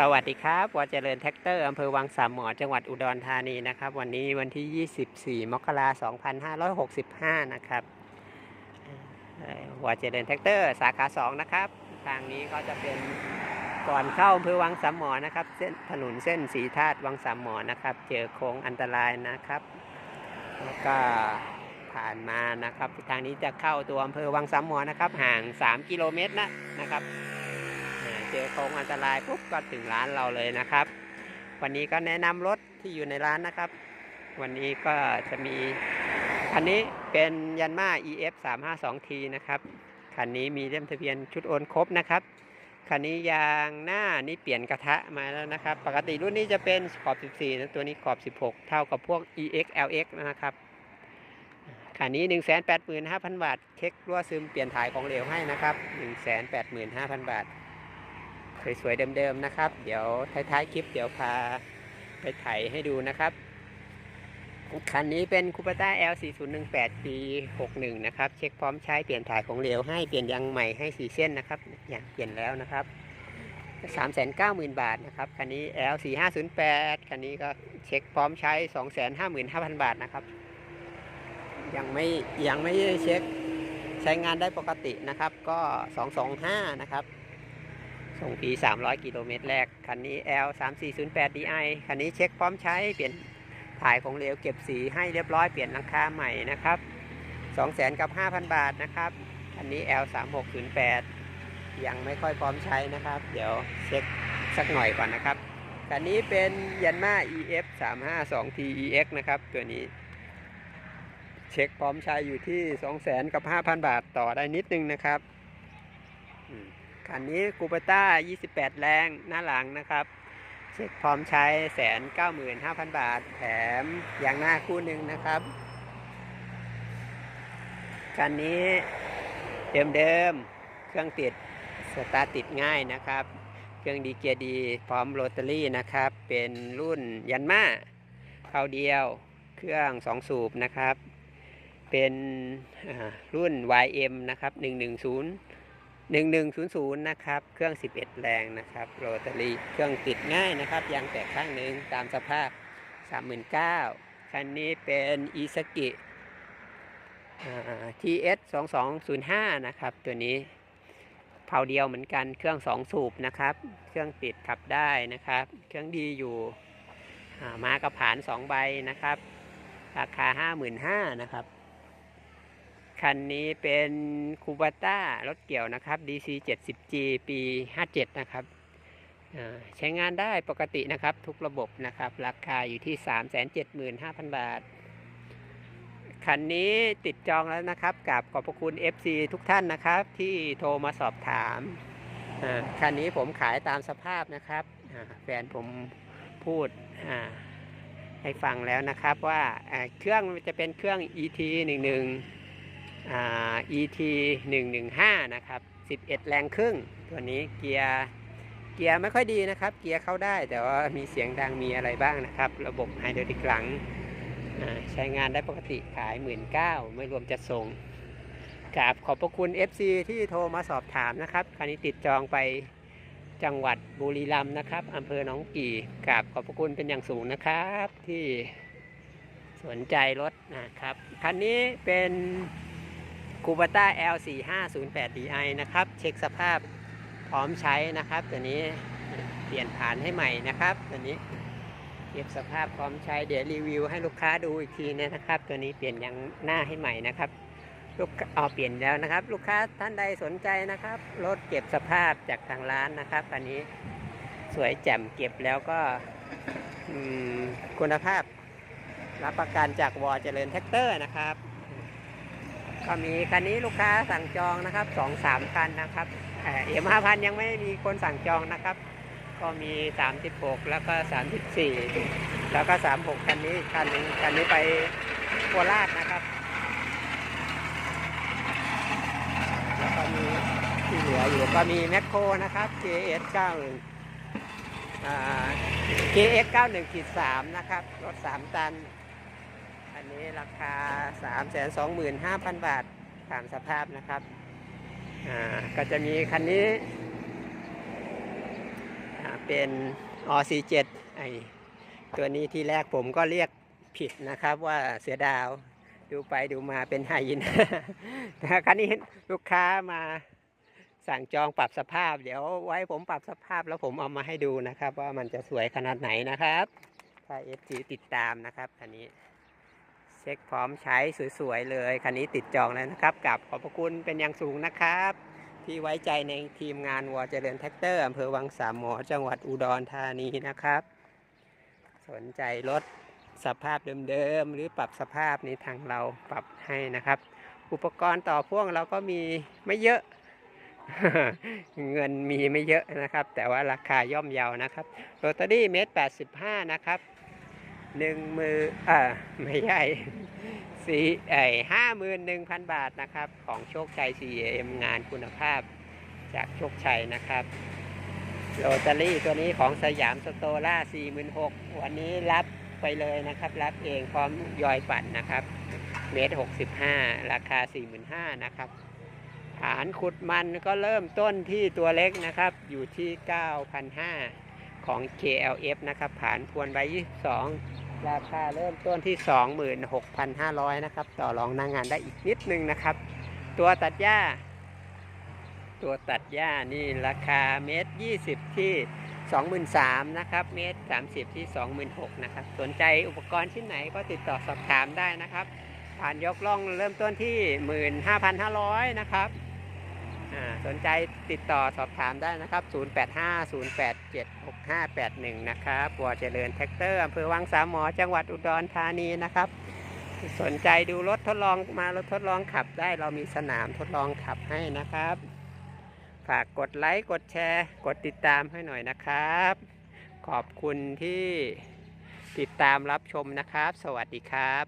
สวัสดีครับวอเจริญแท็กเตอร์อำเภอวังสามหมอจังหวัดอุดรธานีนะครับ วันนี้วันที่ 24 มกราคม2565 นะครับเอ่อวเจริญแท็กเตอร์สาขา 2 นะครับ ทางนี้ก็จะเป็นก่อนเข้าอำเภอวังสามหมอนะครับเส้นถนนเส้นสีธาตุวังสามหมอนะครับ เจอโค้งอันตรายนะครับ แล้วก็ผ่านมานะครับ ทางนี้จะเข้าตัวอำเภอวังสามหมอนะครับ ห่าง 3 กิโลเมตรนะนะครับ เจอโค้งอันตรายปุ๊บก็ถึงร้านเราเลยนะครับ วันนี้ก็แนะนำรถที่อยู่ในร้านนะครับ วันนี้ก็จะมีคันนี้เป็นยันมา EF 3 5 2 T นะครับคันนี้มีเล่มทะเบียนชุดโอนครบนะครับคันนี้ยางหน้านี่เปลี่ยนกระทะมาแล้วนะครับ ปกติรุ่นนี้จะเป็นขอบ 14นะตัวนี้ขอบ 16 เท่ากับพวก EX LX นะครับคันนี้ 185,000 บาท เช็ครั่วซึมเปลี่ยนถ่ายของเหลวให้นะครับ 185,000 บาท สวยๆเดิมๆนะครับ เดี๋ยวท้ายๆคลิปเดี๋ยวพาไปถ่ายให้ดูนะครับ คันนี้เป็นคูปต้า L 4 0 1 8 ปี61 นะครับ เช็คพร้อมใช้เปลี่ยนถ่ายของเหลวให้เปลี่ยนยางใหม่ให้4เส้นนะครับอย่างเปลี่ยนแล้วนะครับ390,000บาทนะครับคันนี้ L 4 5 0 8คันนี้ก็เช็คพร้อมใช้255,000บาทนะครับ ยังไม่ยังไม่เช็คใช้งานได้ปกตินะครับ ก็225นะครับ ส่งปี300 กิโลเมตรแรก คันนี้ L 3 4 0 8 DI คันนี้เช็คพร้อมใช้ เปลี่ยนถ่ายของเหลวเก็บสีให้เรียบร้อย เปลี่ยนหลังคาใหม่นะครับ200,000กับ 5,000 บาทนะครับ คันนี้ L 3 6 0 8ยังไม่ค่อยพร้อมใช้นะครับ เดี๋ยวเช็คสักหน่อยก่อนนะครับ คันนี้เป็นยันมา EF 3 5 2 T EX นะครับ ตัวนี้ เช็คพร้อมใช้อยู่ที่ 200,000กับ 5,000 บาทต่อได้นิดนึงนะครับอืม คันนี้คูปต้า 28 แรงหน้าหลังนะครับ เช็คพร้อมใช้แสนเก้าหมื่นห้าพันบาท แถมยางหน้าคู่หนึ่งนะครับ คันนี้เดิมๆ เครื่องติดสตาร์ติดง่ายนะครับ เครื่องดีเกียร์ดีพร้อมโรตารี่นะครับ เป็นรุ่นยันมาเข้าเดียว เครื่อง2สูบนะครับ เป็นอ่ารุ่น YM นะครับ 110 1100 นะครับ เครื่อง 11 แรงนะครับโรตารี่เครื่องติดง่ายนะครับยางแตกข้างหนึ่งตามสภาพ 39,000 คันนี้เป็น e s a k i TS 2205นย์ห้านะครับ ตัวนี้เผาเดียวเหมือนกันเครื่อง2สูบนะครับ เครื่องติดขับได้นะครับ เครื่องดีอยู่ามากระผาน2ใบนะครับ ราคา55,000นะครับ คันนี้เป็นคูบาต้ารถเกี่ยวนะครับ DC 70G ปี 57 นะครับใช้งานได้ปกตินะครับทุกระบบนะครับ ราคาอยู่ที่ 375,000 บาท คันนี้ติดจองแล้วนะครับกับขอบพระคุณ FC ทุกท่านนะครับ ที่โทรมาสอบถาม คันนี้ผมขายตามสภาพนะครับแฟนผมพูดให้ฟังแล้วนะครับว่าเครื่องจะเป็นเครื่อง ET 11อ่า ET 115 นะครับ 11 แรงครึ่ง ตัวนี้เกียร์เกียร์ไม่ค่อยดีนะครับ เกียร์เข้าได้แต่ว่ามีเสียงดังมีอะไรบ้างนะครับ ระบบไฮดรอลิกหลังใช้งานได้ปกติขาย 19,000ไม่รวมจัดส่งกราบขอบพระคุณ FC ที่โทรมาสอบถามนะครับคันนี้ติดจองไปจังหวัดบุรีรัมย์นะครับอำเภอหนองกี่กราบขอบพระคุณเป็นอย่างสูงนะครับที่สนใจรถนะครับคันนี้เป็น คูปต้า L 4 5 0 8 DI นะครับ เช็คสภาพพร้อมใช้นะครับ ตัวนี้เปลี่ยนผ่านให้ใหม่นะครับ ตัวนี้เก็บสภาพพร้อมใช้เดี๋ยวรีวิวให้ลูกค้าดูอีกทีนะครับ ตัวนี้เปลี่ยนยางหน้าให้ใหม่นะครับลูกเอาเปลี่ยนแล้วนะครับ ลูกค้าท่านใดสนใจนะครับรถเก็บสภาพจากทางร้านนะครับอันนี้สวยแจ่มเก็บแล้วก็คุณภาพรับประกันจากวอเจริญแท็กเตอร์นะครับ ก็มีคันนี้ลูกค้าสั่งจองนะครับสองสามคันนะครับเอ็มห้าพันยังไม่มีคนสั่งจองนะครับ ก็มี 36 แล้วก็ 34 แล้วก็ 36 คันนี้คันหนึงคันนี้ไปโคราชนะครับ แล้วก็มีที่เหลืออยู่ก็มีแมคโครนะครับ KS 91อ่า KX 91ขีด3นะครับ รถ 3 ตัน นนี้ราคา 325,000 บาทตามสภาพนะครับ อ่า ก็จะมีคันนี้เป็น OC7 ไอตัวนี้ที่แรกผมก็เรียกผิดนะครับว่าเสือดาว ดูไปดูมาเป็นไฮยินแต่ครั้นี้ลูกค้ามาสั่งจองปรับสภาพ เดี๋ยวไว้ผมปรับสภาพแล้วผมเอามาให้ดูนะครับ ว่ามันจะสวยขนาดไหนนะครับ ถ้า FG ติดตามนะครับคันนี้ เช็คพร้อมใช้สวยๆเลยคันนี้ติดจองแล้วนะครับกับขอบพระคุณเป็นอย่างสูงนะครับ ที่ไว้ใจในทีมงานวอเจริญแท็กเตอร์อำเภอวังสามหมอจังหวัดอุดรธานีนะครับ สนใจรถสภาพเดิมๆหรือปรับสภาพนี้ทางเราปรับให้นะครับ อุปกรณ์ต่อพ่วงเราก็มีไม่เยอะเงินมีไม่เยอะนะครับ แต่ว่าราคาย่อมเยานะครับโรตารี่เมตรแปดสิบห้านะครับ หนึ่งมืออ่าไม่ใช่สี่ไอห้าหมื่นหนึ่งพันบาทนะครับ ของโชคชัย CM งานคุณภาพจากโชคชัยนะครับโรตารี่ตัวนี้ของสยามสโตล่า4 6 0 0วันนี้รับไปเลยนะครับ รับเองพร้อมยอยปั่นนะครับ เมตร65ราคา45,000นห้านะครับฐานขุดมันก็เริ่มต้นที่ตัวเล็กนะครับ อยู่ที่9,500ของ KLF นะครับ ฐานพวนใบ22 ราคาเริ่มต้นที่ 26,500 นะครับ ต่อรองหน้างงานได้อีกนิดนึงนะครับ ตัวตัดหญ้า ตัวตัดหญ้านี่ราคาเมตร 20 ที่23,000นะครับเมตร 30 ที่ 26,000นะครับ สนใจอุปกรณ์ชิ้นไหนก็ติดต่อสอบถามได้นะครับ ผ่านยกล่องเริ่มต้นที่ 15,500 นะครับ สนใจติดต่อสอบถามได้นะครับ 0850876581 นะครับวเจริญแท็กเตอร์อำเภอวังสามหมอ จังหวัดอุดรธานีนะครับ สนใจดูรถทดลองมารถทดลองขับได้เรามีสนามทดลองขับให้นะครับ ฝากกดไลค์ กดแชร์ กดติดตามให้หน่อยนะครับ ขอบคุณที่ติดตามรับชมนะครับ สวัสดีครับ